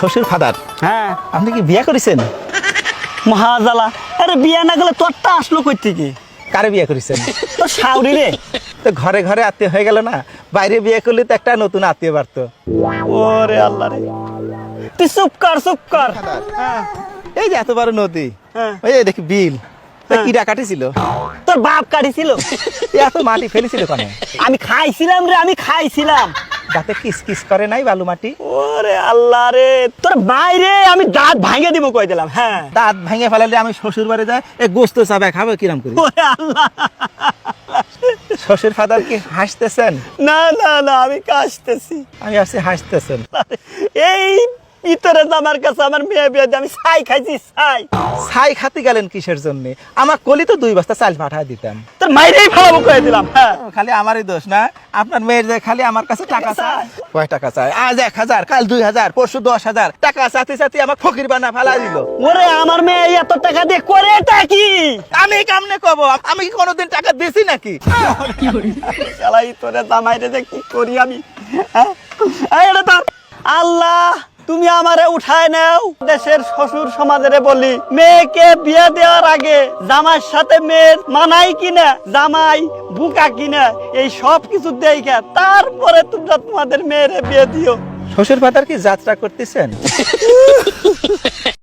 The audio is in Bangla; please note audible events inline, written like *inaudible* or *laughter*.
শ্বশুর ফাদার। হ্যাঁ। আপনি কি বিয়ে করেছেন? মহাজালা আরে বিয়া না গেলে তোরটা আসলো কই থেকে কারে বিয়ে করেছেন? তোর শাউরি রে। তো ঘরে ঘরে আত্মীয় হয়ে গেল না? বাইরে বিয়ে করলে তো একটা নতুন আত্মীয় বাড়তো। ওরে আল্লাহ রে। তুই চুপ কর চুপ কর। হ্যাঁ। এই যে এত বড় নদী। হ্যাঁ। ওই দেখি বিল। তা হ্যাঁ। কি তোর বাপ কাটিছিল। এত মাটি ফেলেছিল কেন? আমি খাইছিলাম রে আমি খাইছিলাম। যাতে কিস কিস করে নাই বালু মাটি? ওরে আল্লাহ রে তোর বাইরে আমি দাঁত ভাঙে দিব কই দিলাম হ্যাঁ। দাঁত ভাঙে ফেলালে আমি শ্বশুর বাড়ি যাই এ গোস্ত চাবে খাব কিরাম করি? ওরে আল্লাহ। শ্বশুর ফাদার কি হাসতেছেন? না না না আমি কাশতেছি। আমি আসি হাসতেছেন। এই ভিতরে আমার কাছে আমার মেয়ে বিয়ে আমি ছাই খাইছি ছাই। ছাই খাতে গেলেন কিসের জন্য? আমার কলি তো দুই বস্তা চাল পাঠা দিতাম। তোর মাইরেই ফালাবো কয়ে দিলাম হ্যাঁ। খালি আমারই দোষ না? আপনার মেয়ের যে খালি আমার কাছে টাকা চায়। কয় টাকা চায়? আজ এক হাজার কাল দুই হাজার পরশু দশ হাজার। টাকা চাতে চাতে আমার ফকির বানা ফেলা দিল। ওরে আমার মেয়ে এত টাকা দিয়ে করে কি? আমি কামনে কব? আমি কি কোনোদিন টাকা দিছি নাকি? শালাই তোরে জামাইরে যে কি করি আমি? হ্যাঁ? এটা তো আল্লাহ! তুমি আমারে উঠায় নাও। দেশের শ্বশুর সমাজের বলি মেয়েকে বিয়ে দেওয়ার আগে জামাইয়ের সাথে মেয়ের মানাই কিনা জামাই বুকা কিনা এই সব কিছু দেখে তারপরে তোমরা তোমাদের মেয়েরে বিয়ে দিও। শ্বশুর ভাতার কি যাত্রা করতেছেন? *laughs*